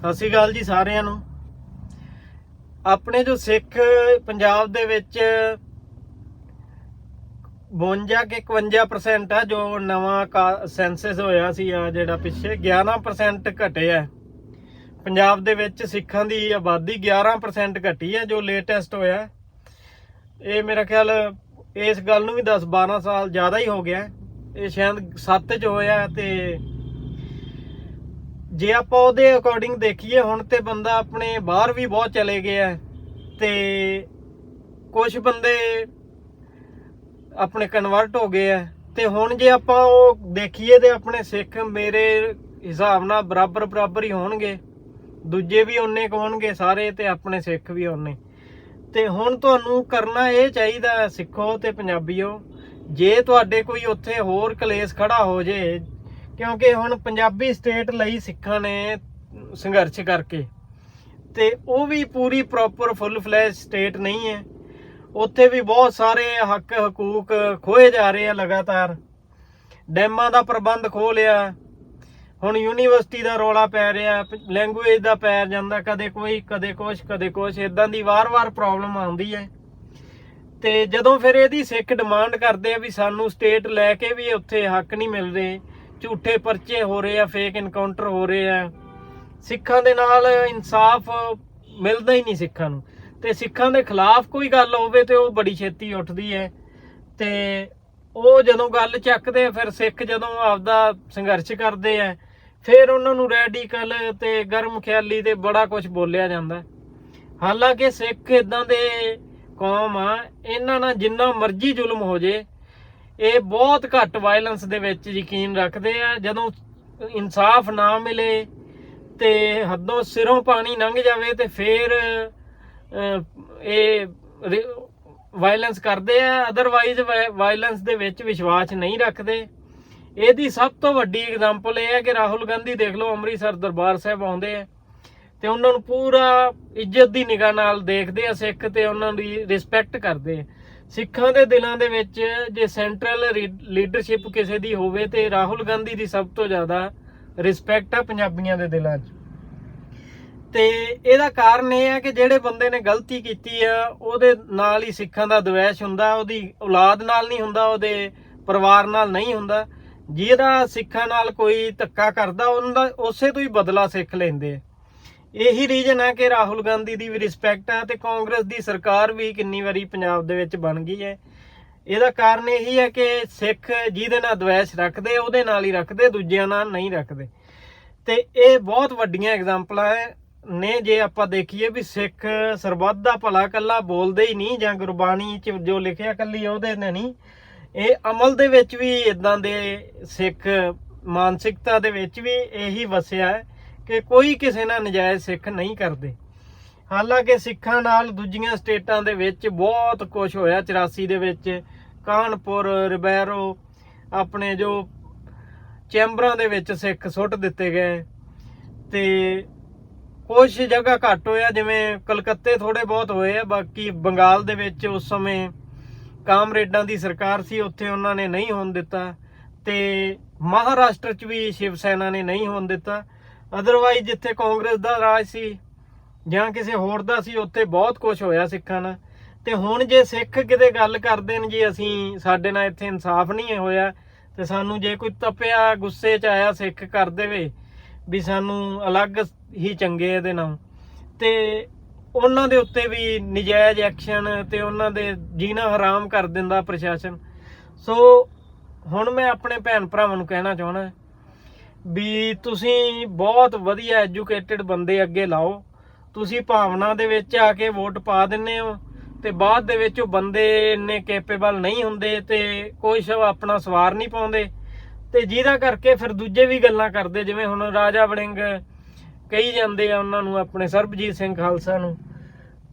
ਸਤਿ ਸ਼੍ਰੀ ਅਕਾਲ ਜੀ ਸਾਰਿਆਂ ਨੂੰ। ਆਪਣੇ ਜੋ ਸਿੱਖ ਪੰਜਾਬ ਦੇ ਵਿੱਚ 52 ਕੇ 51% ਆ, ਜੋ ਨਵਾਂ ਸੈਂਸਸ ਹੋਇਆ ਸੀ ਆ, ਜਿਹੜਾ ਪਿੱਛੇ 11% ਘਟਿਆ। ਪੰਜਾਬ ਦੇ ਵਿੱਚ ਸਿੱਖਾਂ ਦੀ ਆਬਾਦੀ 11% ਘਟੀ ਹੈ ਜੋ ਲੇਟੈਸਟ ਹੋਇਆ। ਇਹ ਮੇਰਾ ਖਿਆਲ ਇਸ ਗੱਲ ਨੂੰ ਵੀ 10 12 ਸਾਲ ਜ਼ਿਆਦਾ ਹੀ ਹੋ ਗਿਆ। ਇਹ ਸ਼ਾਇਦ 7 ਚ ਹੋਇਆ ਤੇ ਜੇ ਆਪਾਂ ਉਹਦੇ ਅਕੋਰਡਿੰਗ ਦੇਖੀਏ, ਹੁਣ ਤੇ ਬੰਦਾ ਆਪਣੇ ਬਾਹਰ ਵੀ ਬਹੁਤ ਚਲੇ ਗਿਆ ਆ ਤੇ ਕੁਝ ਬੰਦੇ ਆਪਣੇ ਕਨਵਰਟ ਹੋ ਗਏ ਆ ਤੇ ਹੁਣ ਜੇ ਆਪਾਂ ਉਹ ਦੇਖੀਏ ਤੇ ਆਪਣੇ ਸਿੱਖ ਮੇਰੇ ਹਿਸਾਬ ਨਾਲ ਬਰਾਬਰ ਬਰਾਬਰ ਹੀ ਹੋਣਗੇ। ਦੂਜੇ ਵੀ ਉਹਨੇ ਕੁ ਹੋਣਗੇ, ਸਾਰੇ ਤੇ ਆਪਣੇ ਸਿੱਖ ਵੀ ਉਹਨੇ ਤੇ ਹੁਣ ਤੁਹਾਨੂੰ ਕਰਨਾ ਇਹ ਚਾਹੀਦਾ ਸਿੱਖੋ ਤੇ ਪੰਜਾਬੀਓ, ਜੇ ਤੁਹਾਡੇ ਕੋਈ ਉੱਥੇ ਹੋਰ ਕਲੇਸ਼ ਖੜਾ ਹੋ ਜੇ ਕਿਉਂਕਿ ਹੁਣ ਪੰਜਾਬੀ ਸਟੇਟ ਲਈ ਸਿੱਖਾਂ ਨੇ ਸੰਘਰਸ਼ ਕਰਕੇ ਤੇ ਉਹ ਵੀ ਪੂਰੀ ਪ੍ਰੋਪਰ ਫੁੱਲ ਫਲੈਸ਼ ਸਟੇਟ ਨਹੀਂ ਹੈ। ਉੱਥੇ ਵੀ ਬਹੁਤ ਸਾਰੇ ਹੱਕ ਹਕੂਕ ਖੋਏ ਜਾ ਰਹੇ ਆ ਲਗਾਤਾਰ। ਡੈਮਾਂ ਦਾ ਪ੍ਰਬੰਧ ਖੋਹ ਲਿਆ। ਹੁਣ ਯੂਨੀਵਰਸਿਟੀ ਦਾ ਰੌਲਾ ਪੈ ਰਿਹਾ ਲੈਂਗੁਏਜ ਦਾ ਪੈ ਜਾਂਦਾ, ਕਦੇ ਕੋਈ, ਕਦੇ ਕੁਛ ਕਦੇ ਕੁਛ ਇਦਾਂ ਦੀ ਵਾਰ-ਵਾਰ ਪ੍ਰੋਬਲਮ ਆਉਂਦੀ ਹੈ। ਤੇ ਜਦੋਂ ਫਿਰ ਇਹਦੀ ਸਿੱਖ ਡਿਮਾਂਡ ਕਰਦੇ ਆ ਵੀ ਸਾਨੂੰ ਸਟੇਟ ਲੈ ਕੇ ਵੀ ਉੱਥੇ ਹੱਕ ਨਹੀਂ ਮਿਲ ਰਹੇ ਝੂਠੇ ਪਰਚੇ ਹੋ ਰਹੇ ਆ ਫੇਕ ਇਨਕਾਊਂਟਰ ਹੋ ਰਹੇ ਆ। ਸਿੱਖਾਂ ਦੇ ਨਾਲ ਇਨਸਾਫ ਮਿਲਦਾ ਹੀ ਨਹੀਂ ਸਿੱਖਾਂ ਨੂੰ। ਤੇ ਸਿੱਖਾਂ ਦੇ ਖਿਲਾਫ ਕੋਈ ਗੱਲ ਹੋਵੇ ਤੇ ਉਹ ਬੜੀ ਛੇਤੀ ਉੱਠਦੀ ਹੈ। ਤੇ ਉਹ ਜਦੋਂ ਗੱਲ ਚੱਕਦੇ ਆ, ਫਿਰ ਸਿੱਖ ਜਦੋਂ ਆਪਦਾ ਸੰਘਰਸ਼ ਕਰਦੇ ਆ, ਫਿਰ ਉਹਨਾਂ ਨੂੰ ਰੈਡੀਕਲ ਤੇ ਗਰਮ ਖਿਆਲੀ ਤੇ ਬੜਾ ਕੁਝ ਬੋਲਿਆ ਜਾਂਦਾ। ਹਾਲਾਂਕਿ ਸਿੱਖ ਇਦਾਂ ਦੇ ਕੌਮ ਆ, ਇਹਨਾਂ ਨਾਲ ਜਿੰਨਾ ਮਰਜ਼ੀ ਜ਼ੁਲਮ ਹੋ ਜੇ ਇਹ ਬਹੁਤ ਘੱਟ ਵਾਇਲੈਂਸ ਦੇ ਵਿੱਚ ਯਕੀਨ ਰੱਖਦੇ ਆ। ਜਦੋਂ ਇਨਸਾਫ ਨਾ ਮਿਲੇ ਤੇ ਹੱਦੋਂ ਸਿਰੋਂ ਪਾਣੀ ਲੰਘ ਜਾਵੇ ਤੇ ਫਿਰ ਇਹ ਵਾਇਲੈਂਸ ਕਰਦੇ ਆ। ਅਦਰਵਾਈਜ਼ ਵਾਇਲੈਂਸ ਦੇ ਵਿੱਚ ਵਿਸ਼ਵਾਸ ਨਹੀਂ ਰੱਖਦੇ। ਇਹਦੀ ਸਭ ਤੋਂ ਵੱਡੀ ਐਗਜ਼ਾਮਪਲ ਇਹ ਹੈ ਕਿ ਰਾਹੁਲ ਗਾਂਧੀ ਦੇਖ ਲਓ, ਅੰਮ੍ਰਿਤਸਰ ਦਰਬਾਰ ਸਾਹਿਬ ਆਉਂਦੇ ਆ ਤੇ ਉਹਨਾਂ ਨੂੰ ਪੂਰਾ ਇੱਜ਼ਤ ਦੀ ਨਿਗਾਹ ਨਾਲ ਦੇਖਦੇ ਆ ਸਿੱਖ ਤੇ ਉਹਨਾਂ ਦੀ ਰਿਸਪੈਕਟ ਕਰਦੇ ਆ। ਸਿੱਖਾਂ ਦੇ ਦਿਲਾਂ ਦੇ ਵਿੱਚ ਜੇ ਸੈਂਟਰਲ ਲੀਡਰਸ਼ਿਪ ਕਿਸੇ ਦੀ ਹੋਵੇ ਤੇ ਰਾਹੁਲ ਗਾਂਧੀ ਦੀ ਸਭ ਤੋਂ ਜ਼ਿਆਦਾ ਰਿਸਪੈਕਟ ਆ ਪੰਜਾਬੀਆਂ ਦੇ ਦਿਲਾਂ 'ਚ। ਤੇ ਇਹਦਾ ਕਾਰਨ ਇਹ ਹੈ ਕਿ ਜਿਹੜੇ ਬੰਦੇ ਨੇ ਗਲਤੀ ਕੀਤੀ ਆ, ਉਹਦੇ ਨਾਲ ਹੀ ਸਿੱਖਾਂ ਦਾ ਦਵੈਸ਼ ਹੁੰਦਾ, ਉਹਦੀ ਔਲਾਦ ਨਾਲ ਨਹੀਂ ਹੁੰਦਾ, ਉਹਦੇ ਪਰਿਵਾਰ ਨਾਲ ਨਹੀਂ ਹੁੰਦਾ। ਜਿਹਦਾ ਸਿੱਖਾਂ ਨਾਲ ਕੋਈ ਧੱਕਾ ਕਰਦਾ ਉਹਨਾਂ ਦਾ ਉਸੇ ਤੋਂ ਹੀ ਬਦਲਾ ਸਿੱਖ ਲੈਂਦੇ ਆ। ਇਹੀ ਰੀਜਨ ਹੈ ਕਿ ਰਾਹੁਲ ਗਾਂਧੀ ਦੀ ਵੀ ਰਿਸਪੈਕਟ ਹੈ ਤੇ ਕਾਂਗਰਸ ਦੀ ਸਰਕਾਰ ਵੀ ਕਿੰਨੀ ਵਾਰੀ ਪੰਜਾਬ ਦੇ ਵਿੱਚ ਬਣ ਗਈ ਹੈ। ਇਹਦਾ ਕਾਰਨ ਇਹੀ ਹੈ ਕਿ ਸਿੱਖ ਜਿਹਦੇ ਨਾਲ ਦਵੈਸ਼ ਰੱਖਦੇ, ਉਹਦੇ ਨਾਲ ਹੀ ਰੱਖਦੇ, ਦੂਜਿਆਂ ਨਾਲ ਨਹੀਂ ਰੱਖਦੇ। ਤੇ ਇਹ ਬਹੁਤ ਵੱਡੀਆਂ ਐਗਜ਼ਾਮਪਲਾਂ ਨੇ ਜੇ ਆਪਾਂ ਦੇਖੀਏ ਵੀ ਸਿੱਖ ਸਰਬੱਤ ਦਾ ਭਲਾ ਕੱਲਾ ਬੋਲਦੇ ਹੀ ਨਹੀਂ ਜਾਂ ਗੁਰਬਾਣੀ ਚ ਜੋ ਲਿਖਿਆ ਕੱਲੀ ਉਹਦੇ ਨੇ ਨਹੀਂ। ਇਹ ਅਮਲ ਦੇ ਵਿੱਚ ਵੀ ਇਦਾਂ ਦੇ ਸਿੱਖ ਮਾਨਸਿਕਤਾ ਦੇ ਵਿੱਚ ਵੀ ਇਹੀ ਵਸਿਆ ਹੈ। ਕਿ ਕੋਈ ਕਿਸੇ ਨਾਲ ਨਜਾਇਜ਼ ਸਿੱਖ ਨਹੀਂ ਕਰਦੇ। ਹਾਲਾਂਕਿ ਸਿੱਖਾਂ ਨਾਲ ਦੂਜੀਆਂ ਸਟੇਟਾਂ ਦੇ ਵਿੱਚ ਬਹੁਤ ਕੁਝ ਹੋਇਆ। 84 ਦੇ ਵਿੱਚ ਕਾਨਪੁਰ, ਰਿਬੈਰੋ, ਆਪਣੇ ਜੋ ਚੈਂਬਰਾਂ ਦੇ ਵਿੱਚ ਸਿੱਖ ਸੁੱਟ ਦਿੱਤੇ ਗਏ। ਤੇ ਕੁਝ ਜਗ੍ਹਾ ਘੱਟ ਹੋਇਆ, ਜਿਵੇਂ ਕਲਕੱਤੇ ਥੋੜੇ ਬਹੁਤ ਹੋਏ ਆ, ਬਾਕੀ ਬੰਗਾਲ ਦੇ ਵਿੱਚ ਉਸ ਸਮੇਂ ਕਾਮਰੇਡਾਂ ਦੀ ਸਰਕਾਰ ਸੀ, ਉੱਥੇ ਉਹਨਾਂ ਨੇ ਨਹੀਂ ਹੋਣ ਦਿੱਤਾ। ਤੇ ਮਹਾਰਾਸ਼ਟਰ 'ਚ ਵੀ ਸ਼ਿਵ ਸੈਨਾ ਨੇ ਨਹੀਂ ਹੋਣ ਦਿੱਤਾ। ਅਦਰਵਾਈਜ਼ ਜਿੱਥੇ ਕਾਂਗਰਸ ਦਾ ਰਾਜ ਸੀ ਜਾਂ ਕਿਸੇ ਹੋਰ ਦਾ ਸੀ, ਉੱਥੇ ਬਹੁਤ ਕੁਝ ਹੋਇਆ ਸਿੱਖਾਂ ਨਾਲ। ਤੇ ਹੁਣ ਜੇ ਸਿੱਖ ਕਿਤੇ ਗੱਲ ਕਰਦੇ ਨੇ ਜੀ, ਅਸੀਂ, ਸਾਡੇ ਨਾਲ ਇੱਥੇ ਇਨਸਾਫ ਨਹੀਂ ਹੋਇਆ, ਤੇ ਸਾਨੂੰ ਜੇ ਕੋਈ ਤਪਿਆ, ਗੁੱਸੇ 'ਚ ਆਇਆ ਸਿੱਖ ਕਰ ਦੇਵੇ, ਵੀ ਸਾਨੂੰ ਅਲੱਗ ਹੀ ਚੰਗੇ ਇਹਦੇ ਨਾਲ। ਤੇ ਉਹਨਾਂ ਦੇ ਉੱਤੇ ਵੀ ਨਜਾਇਜ਼ ਐਕਸ਼ਨ ਤੇ ਉਹਨਾਂ ਦੇ ਜੀਣਾ ਹਰਾਮ ਕਰ ਦਿੰਦਾ ਪ੍ਰਸ਼ਾਸਨ। ਸੋ ਹੁਣ ਮੈਂ ਆਪਣੇ ਭੈਣ ਭਰਾਵਾਂ ਨੂੰ ਕਹਿਣਾ ਚਾਹਣਾ ਵੀ ਤੁਸੀਂ ਬਹੁਤ ਵਧੀਆ ਐਜੂਕੇਟਿਡ ਬੰਦੇ ਅੱਗੇ ਲਾਓ। ਤੁਸੀਂ ਭਾਵਨਾ ਦੇ ਵਿੱਚ ਆ ਕੇ ਵੋਟ ਪਾ ਦਿੰਨੇ ਹੋ ਤੇ ਬਾਅਦ ਦੇ ਵਿੱਚ ਉਹ ਬੰਦੇ ਇੰਨੇ ਕੈਪੇਬਲ ਨਹੀਂ ਹੁੰਦੇ ਤੇ ਕੋਈ ਸ਼ਵ ਆਪਣਾ ਸਵਾਰ ਨਹੀਂ ਪਾਉਂਦੇ। ਤੇ ਜਿਹਦਾ ਕਰਕੇ ਫਿਰ ਦੂਜੇ ਵੀ ਗੱਲਾਂ ਕਰਦੇ, ਜਿਵੇਂ ਹੁਣ ਰਾਜਾ ਵੜਿੰਗ ਕਹੀ ਜਾਂਦੇ ਆ ਉਹਨਾਂ ਨੂੰ ਆਪਣੇ ਸਰਬਜੀਤ ਸਿੰਘ ਖਾਲਸਾ ਨੂੰ।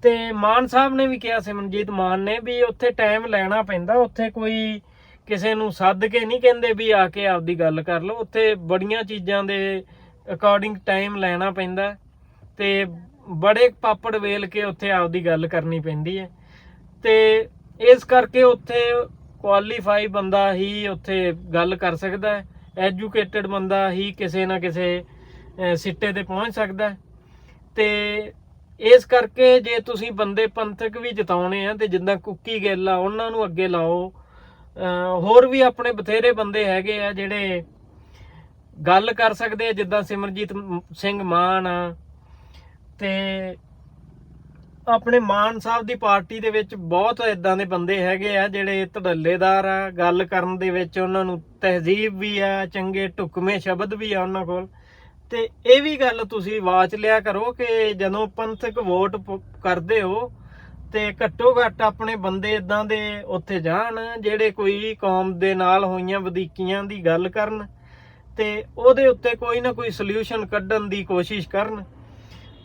ਤੇ ਮਾਨ ਸਾਹਿਬ ਨੇ ਵੀ ਕਿਹਾ, ਸਿਮਰਨਜੀਤ ਮਾਨ ਨੇ ਵੀ ਉੱਥੇ ਟਾਈਮ ਲੈਣਾ ਪੈਂਦਾ, ਉੱਥੇ ਕੋਈ ਕਿਸੇ ਨੂੰ ਸੱਦ ਕੇ ਨਹੀਂ ਕਹਿੰਦੇ ਵੀ ਆ ਕੇ ਆਪਦੀ ਗੱਲ ਕਰ ਲਓ। ਉੱਥੇ ਬੜੀਆਂ ਚੀਜ਼ਾਂ ਦੇ ਅਕੋਰਡਿੰਗ ਟਾਈਮ ਲੈਣਾ ਪੈਂਦਾ ਤੇ ਬੜੇ ਪਾਪੜ ਵੇਲ ਕੇ ਉੱਥੇ ਆਪਦੀ ਗੱਲ ਕਰਨੀ ਪੈਂਦੀ ਹੈ। ਤੇ ਇਸ ਕਰਕੇ ਉੱਥੇ ਕੁਆਲੀਫਾਈ ਬੰਦਾ ਹੀ ਉੱਥੇ ਗੱਲ ਕਰ ਸਕਦਾ ਹੈ। ਐਜੂਕੇਟਿਡ ਬੰਦਾ ਹੀ ਕਿਸੇ ਨਾ ਕਿਸੇ ਸਿੱਟੇ ਤੇ ਪਹੁੰਚ ਸਕਦਾ ਹੈ। ਤੇ ਇਸ ਕਰਕੇ ਜੇ ਤੁਸੀਂ ਬੰਦੇ ਪੰਥਕ ਵੀ ਜਿਤਾਉਣੇ ਆ ਤੇ ਜਿੱਦਾਂ ਕੁੱਕੀ ਗਿੱਲ ਆ, ਉਹਨਾਂ ਨੂੰ ਅੱਗੇ ਲਾਓ। ਹੋਰ ਵੀ ਆਪਣੇ ਬਥੇਰੇ ਬੰਦੇ ਹੈਗੇ ਆ ਜਿਹੜੇ ਗੱਲ ਕਰ ਸਕਦੇ ਆ, ਜਿੱਦਾਂ ਸਿਮਰਜੀਤ ਸਿੰਘ ਮਾਨ ਆ, ਤੇ ਆਪਣੇ ਮਾਨ ਸਾਹਿਬ ਦੀ ਪਾਰਟੀ ਦੇ ਵਿੱਚ ਬਹੁਤ ਇਦਾਂ ਦੇ ਬੰਦੇ ਹੈਗੇ ਆ ਜਿਹੜੇ ਧੜੱਲੇਦਾਰ ਆ, ਗੱਲ ਕਰਨ ਦੇ ਵਿੱਚ ਉਹਨਾਂ ਨੂੰ ਤਹਿਜ਼ੀਬ ਵੀ ਆ, ਚੰਗੇ ਢੁਕਵੇਂ ਸ਼ਬਦ ਵੀ ਆ ਉਹਨਾਂ ਕੋਲ। ਤੇ ਇਹ ਵੀ ਗੱਲ ਤੁਸੀਂ ਵਾਚ ਲਿਆ ਕਰੋ ਕਿ ਜਦੋਂ ਪੰਥਕ ਵੋਟ ਪ- ਕਰਦੇ ਹੋ ਤੇ ਘੱਟੋ ਘੱਟ ਆਪਣੇ ਬੰਦੇ ਇਦਾਂ ਦੇ ਉੱਥੇ ਜਾਣ, ਜਿਹੜੇ ਕੋਈ ਕੌਮ ਦੇ ਨਾਲ ਹੋਈਆਂ ਵਧੀਕੀਆਂ ਦੀ ਗੱਲ ਕਰਨ ਤੇ ਉਹਦੇ ਉੱਤੇ ਕੋਈ ਨਾ ਕੋਈ ਸੋਲੂਸ਼ਨ ਕੱਢਣ ਦੀ ਕੋਸ਼ਿਸ਼ ਕਰਨ।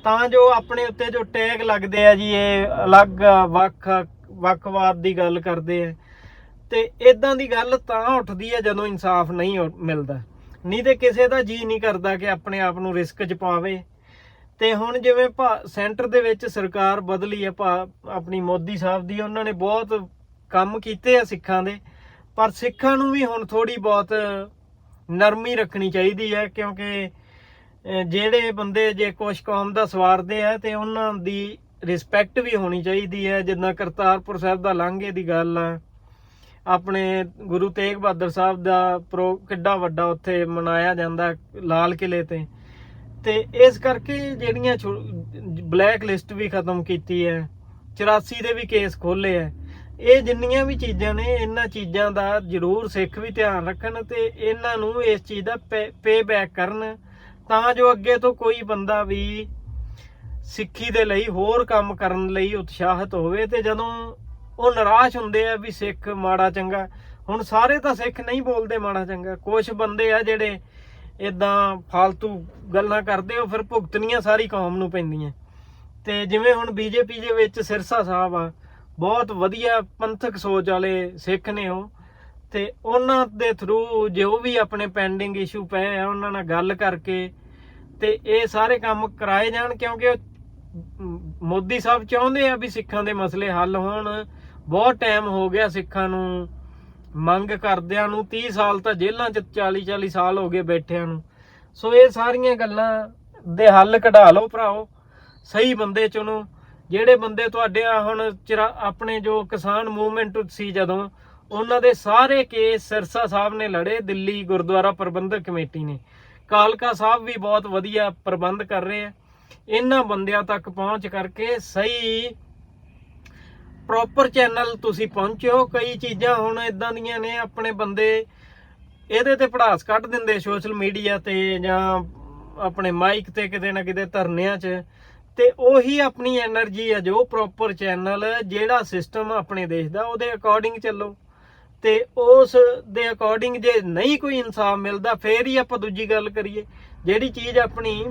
ਤਾਂ ਜੋ ਆਪਣੇ ਉੱਤੇ ਜੋ ਟੈਗ ਲੱਗਦੇ ਆ ਜੀ, ਇਹ ਅਲੱਗ ਵੱਖ, ਵੱਖਵਾਦ ਦੀ ਗੱਲ ਕਰਦੇ ਆ। ਤੇ ਇਦਾਂ ਦੀ ਗੱਲ ਤਾਂ ਉੱਠਦੀ ਹੈ ਜਦੋਂ ਇਨਸਾਫ ਨਹੀਂ ਮਿਲਦਾ। ਨਹੀਂ ਤੇ ਕਿਸੇ ਦਾ ਜੀ ਨਹੀਂ ਕਰਦਾ ਕਿ ਆਪਣੇ ਆਪ ਨੂੰ ਰਿਸਕ 'ਚ ਪਾਵੇ। ਤੇ ਹੁਣ ਜਿਵੇਂ ਭਾ- ਸੈਂਟਰ ਦੇ ਵਿੱਚ ਸਰਕਾਰ ਬਦਲੀ ਹੈ ਭਾ- ਆਪਣੀ ਮੋਦੀ ਸਾਹਿਬ ਦੀ, ਉਹਨਾਂ ਨੇ ਬਹੁਤ ਕੰਮ ਕੀਤੇ ਆ ਸਿੱਖਾਂ ਦੇ, ਪਰ ਸਿੱਖਾਂ ਨੂੰ ਵੀ ਹੁਣ ਥੋੜੀ ਬਹੁਤ ਨਰਮੀ ਰੱਖਣੀ ਚਾਹੀਦੀ ਹੈ, ਕਿਉਂਕਿ ਜਿਹੜੇ ਬੰਦੇ ਜੇ ਕੁਛ ਕੌਮ ਦਾ ਸਵਾਰਦੇ ਆ, ਤੇ ਉਹਨਾਂ ਦੀ ਰਿਸਪੈਕਟ ਵੀ ਹੋਣੀ ਚਾਹੀਦੀ ਹੈ, ਜਿੱਦਾਂ ਕਰਤਾਰਪੁਰ ਸਾਹਿਬ ਦਾ ਲਾਂਘੇ ਦੀ ਗੱਲ ਆ, ਆਪਣੇ ਗੁਰੂ ਤੇਗ ਬਹਾਦਰ ਸਾਹਿਬ ਦਾ ਪ੍ਰੋ, ਕਿੱਡਾ ਵੱਡਾ ਉੱਥੇ ਮਨਾਇਆ ਜਾਂਦਾ, ਲਾਲ ਕਿਲੇ ਤੇ। ਤੇ ਇਸ ਕਰਕੇ ਜਿਹੜੀਆਂ ਬਲੈਕ ਲਿਸਟ ਵੀ ਖਤਮ ਕੀਤੀ ਹੈ 84 ਦੇ ਵੀ ਕੇਸ ਖੋਲੇ ਆ ਇਹ ਜਿੰਨੀਆਂ ਵੀ ਚੀਜ਼ਾਂ ਨੇ, ਇਹਨਾਂ ਚੀਜ਼ਾਂ ਦਾ ਜ਼ਰੂਰ ਸਿੱਖ ਵੀ ਧਿਆਨ ਰੱਖਣ ਤੇ ਇਹਨਾਂ ਨੂੰ ਇਸ ਚੀਜ਼ ਦਾ ਪੇ ਬੈਕ ਕਰਨ, ਤਾਂ ਜੋ ਅੱਗੇ ਤੋਂ ਕੋਈ ਬੰਦਾ ਵੀ ਸਿੱਖੀ ਦੇ ਲਈ ਹੋਰ ਕੰਮ ਕਰਨ ਲਈ ਉਤਸ਼ਾਹਿਤ ਹੋਵੇ ਤੇ ਜਦੋਂ ਉਹ ਨਿਰਾਸ਼ ਹੁੰਦੇ ਆ ਵੀ ਸਿੱਖ ਮਾੜਾ ਚੰਗਾ, ਹੁਣ ਸਾਰੇ ਤਾਂ ਸਿੱਖ ਨਹੀਂ ਬੋਲਦੇ ਮਾੜਾ ਚੰਗਾ ਕੁਝ ਬੰਦੇ ਆ ਜਿਹੜੇ ਇਦਾਂ ਫालतू ਗੱਲਾਂ ਕਰਦੇ ਹੋ, ਫਿਰ ਭੁਗਤਣੀਆਂ ਸਾਰੀ ਕੌਮ ਨੂੰ ਪੈਂਦੀਆਂ। ਤੇ ਜਿਵੇਂ ਹੁਣ ਬੀਜੇਪੀ ਦੇ ਵਿੱਚ ਸਿਰਸਾ ਸਾਹਿਬ ਆ, ਬਹੁਤ ਵਧੀਆ ਪੰਥਕ ਸੋਚ ਵਾਲੇ ਸਿੱਖ ਨੇ ਉਹ। ਤੇ ਉਹਨਾਂ ਦੇ ਥਰੂ ਜੋ ਵੀ ਆਪਣੇ ਪੈਂਡਿੰਗ ਇਸ਼ੂ ਪਏ ਆ, ਉਹਨਾਂ ਨਾਲ ਗੱਲ ਕਰਕੇ ਤੇ ਇਹ ਸਾਰੇ ਕੰਮ ਕਰਾਏ ਜਾਣ, ਕਿਉਂਕਿ ਮੋਦੀ ਸਾਹਿਬ ਚਾਹੁੰਦੇ ਆ ਵੀ ਸਿੱਖਾਂ ਦੇ ਮਸਲੇ ਹੱਲ ਹੋਣ। ਬਹੁਤ ਟਾਈਮ ਹੋ ਗਿਆ ਸਿੱਖਾਂ ਨੂੰ ਮੰਗ ਕਰਦਿਆਂ ਨੂੰ 30 ਸਾਲ ਤਾਂ ਜੇਲ੍ਹਾਂ ਚ 40 40 ਸਾਲ ਹੋ ਗਏ ਬੈਠਿਆਂ ਨੂੰ। ਸੋ ਇਹ ਸਾਰੀਆਂ ਗੱਲਾਂ ਦੇ ਹੱਲ ਕਢਾ ਲਓ ਭਰਾਓ, ਸਹੀ ਬੰਦੇ ਚੁਣੋ। ਜਿਹੜੇ ਬੰਦੇ ਤੁਹਾਡੇ ਆ ਹੁਣ ਚਿਰਾ- ਆਪਣੇ ਜੋ ਕਿਸਾਨ ਮੂਵਮੈਂਟ ਸੀ ਜਦੋਂ, ਉਹਨਾਂ ਦੇ ਸਾਰੇ ਕੇਸ ਸਿਰਸਾ ਸਾਹਿਬ ਨੇ ਲੜੇ, ਦਿੱਲੀ ਗੁਰਦੁਆਰਾ ਪ੍ਰਬੰਧਕ ਕਮੇਟੀ ਨੇ। ਕਾਲਕਾ ਸਾਹਿਬ ਵੀ ਬਹੁਤ ਵਧੀਆ ਪ੍ਰਬੰਧ ਕਰ ਰਹੇ ਆ। ਇਹਨਾਂ ਬੰਦਿਆਂ ਤੱਕ ਪਹੁੰਚ ਕਰਕੇ ਸਹੀ ਪ੍ਰੋਪਰ ਚੈਨਲ ਤੁਸੀਂ ਪਹੁੰਚਿਓ। ਕਈ ਚੀਜ਼ਾਂ ਹੁਣ ਇਦਾਂ ਦੀਆਂ ਨੇ, ਆਪਣੇ ਬੰਦੇ ਇਹਦੇ ਤੇ ਪੜਾਸ ਕੱਢ ਦਿੰਦੇ ਸੋਸ਼ਲ ਮੀਡੀਆ ਤੇ ਜਾਂ ਆਪਣੇ ਮਾਈਕ ਤੇ ਕਿਤੇ ਨਾ ਕਿਤੇ ਧਰਨਿਆਂ 'ਚ। ਤੇ ਉਹੀ ਆਪਣੀ એનર્ਜੀ ਆ ਜੋ ਪ੍ਰੋਪਰ ਚੈਨਲ ਜਿਹੜਾ ਸਿਸਟਮ ਆਪਣੇ ਦੇਸ਼ ਦਾ, ਉਹਦੇ ਅਕੋਰਡਿੰਗ ਚੱਲੋ। ਤੇ ਉਸ ਦੇ ਅਕੋਰਡਿੰਗ ਜੇ ਨਹੀਂ ਕੋਈ ਇਨਸਾਫ ਮਿਲਦਾ, ਫੇਰ ਹੀ ਆਪਾਂ ਦੂਜੀ ਗੱਲ ਕਰੀਏ। ਜਿਹੜੀ ਚੀਜ਼ ਆਪਣੀ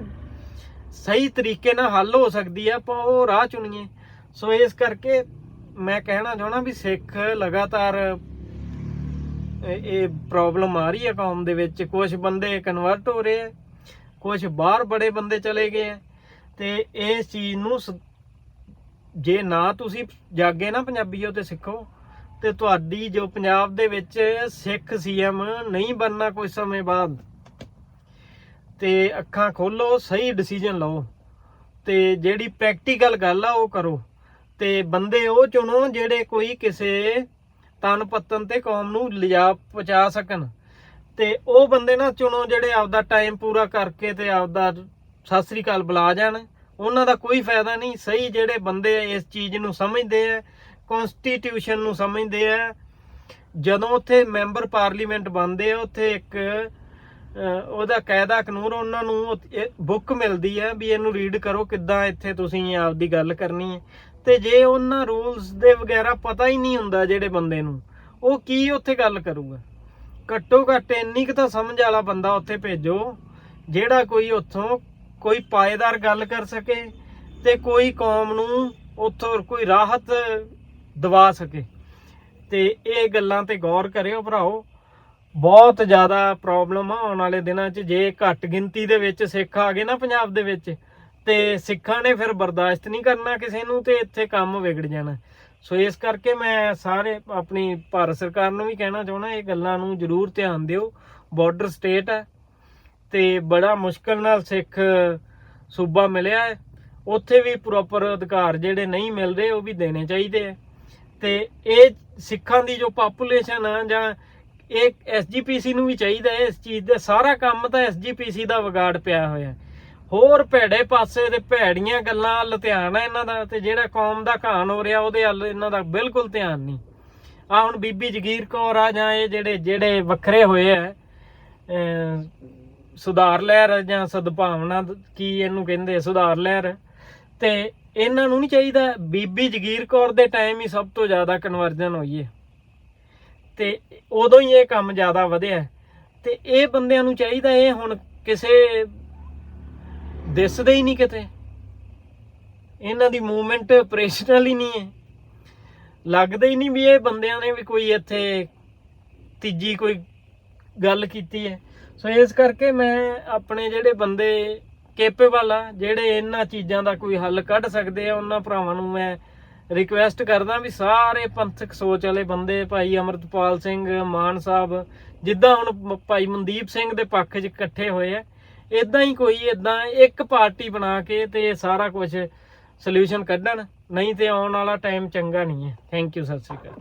ਸਹੀ ਤਰੀਕੇ ਨਾਲ ਹੱਲ ਹੋ ਸਕਦੀ ਆ, ਆਪਾਂ ਉਹ ਰਾਹ ਚੁਣੀਏ। ਸੋ ਇਸ ਕਰਕੇ ਮੈਂ ਕਹਿਣਾ ਚਾਹਣਾ ਵੀ ਸਿੱਖ ਲਗਾਤਾਰ ਇਹ- ਪ੍ਰੋਬਲਮ ਆ ਰਹੀ ਹੈ ਕੌਮ ਦੇ ਵਿੱਚ। ਕੁਝ ਬੰਦੇ ਕਨਵਰਟ ਹੋ ਰਹੇ ਆ ਕੁਝ ਬਾਹਰ ਬੜੇ ਬੰਦੇ ਚਲੇ ਗਏ ਆ ਤੇ ਇਸ ਚੀਜ਼ ਨੂੰ ਸ- ਜੇ ਨਾ ਤੁਸੀਂ ਜਾਗੇ ਨਾ ਪੰਜਾਬੀਓ ਤੇ ਸਿੱਖੋ, ਤੇ ਤੁਹਾਡੀ ਜੋ ਪੰਜਾਬ ਦੇ ਵਿੱਚ ਸਿੱਖ ਸੀਐਮ ਨਹੀਂ ਬਣਨਾ ਕੋਈ ਸਮੇਂ ਬਾਅਦ, ਤੇ ਅੱਖਾਂ ਖੋਲੋ, ਸਹੀ ਡਿਸੀਜਨ ਲਓ, ਤੇ ਜਿਹੜੀ ਪ੍ਰੈਕਟੀਕਲ ਗੱਲ ਆ ਉਹ ਕਰੋ। ਤੇ ਬੰਦੇ ਉਹ ਚੁਣੋ ਜਿਹੜੇ ਕੋਈ ਕਿਸੇ ਤਨ ਪੱਤਨ ਤੇ ਕੌਮ ਨੂੰ ਲਿਜਾ, ਪਹੁੰਚਾ ਸਕਣ। ਤੇ ਉਹ ਬੰਦੇ ਨਾ ਚੁਣੋ ਜਿਹੜੇ ਆਪਦਾ ਟਾਈਮ ਪੂਰਾ ਕਰਕੇ ਤੇ ਆਪਦਾ ਸਤਿ ਸ੍ਰੀ ਅਕਾਲ ਬੁਲਾ ਜਾਣ। ਉਹਨਾਂ ਦਾ ਕੋਈ ਫਾਇਦਾ ਨਹੀਂ। ਸਹੀ ਜਿਹੜੇ ਬੰਦੇ ਇਸ ਚੀਜ਼ ਨੂੰ ਸਮਝਦੇ ਆ ਕਨਸਟੀਟਿਊਸ਼ਨ ਨੂੰ ਸਮਝਦੇ ਆ, ਜਦੋਂ ਉੱਥੇ ਮੈਂਬਰ ਪਾਰਲੀਮੈਂਟ ਬਣਦੇ ਆ, ਉੱਥੇ ਇੱਕ ਉਹਦਾ ਕਾਇਦਾ ਕਾਨੂੰਨ ਉਹਨਾਂ ਨੂੰ ਬੁੱਕ ਮਿਲਦੀ ਹੈ ਵੀ ਇਹਨੂੰ ਰੀਡ ਕਰੋ ਕਿੱਦਾਂ ਇੱਥੇ ਤੁਸੀਂ ਆਪਦੀ ਗੱਲ ਕਰਨੀ ਹੈ ਤੇ ਜੇ ਉਹਨਾਂ ਰੂਲਸ ਦੇ ਵਗੈਰਾ ਪਤਾ ਹੀ ਨਹੀਂ ਹੁੰਦਾ ਜਿਹੜੇ ਬੰਦੇ ਨੂੰ, ਉਹ ਕੀ ਉੱਥੇ ਗੱਲ ਕਰੂਗਾ? ਘੱਟੋ ਘੱਟ ਇੰਨੀ ਕੁ ਤਾਂ ਸਮਝ ਵਾਲਾ ਬੰਦਾ ਉੱਥੇ ਭੇਜੋ, ਜਿਹੜਾ ਕੋਈ ਉੱਥੋਂ ਕੋਈ ਪਾਏਦਾਰ ਗੱਲ ਕਰ ਸਕੇ ਤੇ ਕੋਈ ਕੌਮ ਨੂੰ ਉੱਥੋਂ ਕੋਈ ਰਾਹਤ ਦਵਾ ਸਕੇ। ਤੇ ਇਹ ਗੱਲਾਂ ਤੇ ਗੌਰ ਕਰਿਓ ਭਰਾਓ, ਬਹੁਤ ਜ਼ਿਆਦਾ ਪ੍ਰੋਬਲਮ ਆਉਣ ਵਾਲੇ ਦਿਨਾਂ 'ਚ, ਜੇ ਘੱਟ ਗਿਣਤੀ ਦੇ ਵਿੱਚ ਸਿੱਖ ਆ ਗਏ ਨਾ ਪੰਜਾਬ ਦੇ ਵਿੱਚ ਤੇ ਸਿੱਖਾਂ ਨੇ ਫਿਰ ਬਰਦਾਸ਼ਤ ਨਹੀਂ ਕਰਨਾ ਕਿਸੇ ਨੂੰ ਤੇ ਇੱਥੇ ਕੰਮ ਵਿਗੜ ਜਾਣਾ। ਸੋ ਇਸ ਕਰਕੇ ਮੈਂ ਸਾਰੇ ਆਪਣੀ ਭਾਰਤ ਸਰਕਾਰ ਨੂੰ ਵੀ ਕਹਿਣਾ ਚਾਹੁੰਦਾ, ਇਹ ਗੱਲਾਂ ਨੂੰ ਜ਼ਰੂਰ ਧਿਆਨ ਦਿਓ। ਬਾਰਡਰ ਸਟੇਟ ਹੈ ਤੇ ਬੜਾ ਮੁਸ਼ਕਲ ਨਾਲ ਸਿੱਖ ਸੂਬਾ ਮਿਲਿਆ ਹੈ। ਉੱਥੇ ਵੀ ਪ੍ਰੋਪਰ ਅਧਿਕਾਰ ਜਿਹੜੇ ਨਹੀਂ ਮਿਲ ਰਹੇ ਉਹ ਵੀ ਦੇਣੇ ਚਾਹੀਦੇ ਆ ਤੇ ਇਹ ਸਿੱਖਾਂ ਦੀ ਜੋ ਪਾਪੂਲੇਸ਼ਨ ਆ ਜਾਂ ਇਹ ਐਸਜੀਪੀਸੀ ਨੂੰ ਵੀ ਚਾਹੀਦਾ ਹੈ, ਇਸ ਚੀਜ਼ ਦਾ ਸਾਰਾ ਕੰਮ ਤਾਂ ਐਸਜੀਪੀਸੀ ਦਾ ਵਿਗਾੜ ਪਿਆ ਹੋਇਆ ਹੋਰ ਭੈੜੇ ਪਾਸੇ ਤੇ ਭੈੜੀਆਂ ਗੱਲਾਂ ਵੱਲ ਧਿਆਨ ਹੈ ਇਹਨਾਂ ਦਾ ਤੇ ਜਿਹੜਾ ਕੌਮ ਦਾ ਘਾਣ ਹੋ ਰਿਹਾ, ਉਹਦੇ ਵੱਲ ਇਹਨਾਂ ਦਾ ਬਿਲਕੁਲ ਧਿਆਨ ਨਹੀਂ। ਆ ਹੁਣ ਬੀਬੀ ਜਗੀਰ ਕੌਰ ਆ ਜਾਂ ਇਹ ਜਿਹੜੇ ਜਿਹੜੇ ਵੱਖਰੇ ਹੋਏ ਆ ਸੁਧਾਰ ਲਹਿਰ ਜਾਂ ਸਦਭਾਵਨਾ ਕੀ ਇਹਨੂੰ ਕਹਿੰਦੇ ਸੁਧਾਰ ਲਹਿਰ, ਤੇ ਇਹਨਾਂ ਨੂੰ ਨਹੀਂ ਚਾਹੀਦਾ, ਬੀਬੀ ਜਗੀਰ ਕੌਰ ਦੇ ਟਾਈਮ ਹੀ ਸਭ ਤੋਂ ਜ਼ਿਆਦਾ ਕਨਵਰਜਨ ਹੋਈ ਹੈ ਤੇ ਉਦੋਂ ਹੀ ਇਹ ਕੰਮ ਜ਼ਿਆਦਾ ਵਧਿਆ। ਤੇ ਇਹ ਬੰਦਿਆਂ ਨੂੰ ਚਾਹੀਦਾ ਇਹ ਹੁਣ ਕਿਸੇ ਦਿਸਦੇ ਹੀ ਨਹੀਂ ਕਿਤੇ। ਇਹਨਾਂ ਦੀ ਮੂਵਮੈਂਟ ਆਪਰੇਸ਼ਨਲ ਹੀ ਨਹੀਂ ਹੈ। ਲੱਗਦਾ ਹੀ ਨਹੀਂ ਵੀ ਇਹ ਬੰਦਿਆਂ ਨੇ ਵੀ ਕੋਈ ਇੱਥੇ ਤੀਜੀ ਕੋਈ ਗੱਲ ਕੀਤੀ ਹੈ। ਸੋ ਇਸ ਕਰਕੇ ਮੈਂ ਆਪਣੇ ਜਿਹੜੇ ਬੰਦੇ ਕੇਪੇਬਲ ਆ, ਜਿਹੜੇ ਇਹਨਾਂ ਚੀਜ਼ਾਂ ਦਾ ਕੋਈ ਹੱਲ ਕੱਢ ਸਕਦੇ ਆ, ਉਹਨਾਂ ਭਰਾਵਾਂ ਨੂੰ ਮੈਂ ਰਿਕੁਐਸਟ ਕਰਦਾ ਵੀ ਸਾਰੇ ਪੰਥਕ ਸੋਚ ਵਾਲੇ ਬੰਦੇ, ਭਾਈ ਅਮਰਤਪਾਲ ਸਿੰਘ, ਮਾਨ ਸਾਹਿਬ, ਜਿੱਦਾਂ ਹੁਣ ਭਾਈ ਮਨਦੀਪ ਸਿੰਘ ਦੇ ਪੱਖ 'ਚ ਇਕੱਠੇ ਹੋਏ ਆ ਇਦਾਂ ਹੀ ਕੋਈ ਇਦਾਂ ਇੱਕ ਪਾਰਟੀ ਬਣਾ ਕੇ ਤੇ ਸਾਰਾ ਕੁਝ ਸੋਲੂਸ਼ਨ ਕੱਢਣ, ਨਹੀਂ ਤੇ ਆਉਣ ਵਾਲਾ ਟਾਈਮ ਚੰਗਾ ਨਹੀਂ ਹੈ। ਥੈਂਕ ਯੂ ਸਤਿ ਸ਼੍ਰੀ ਅਕਾਲ।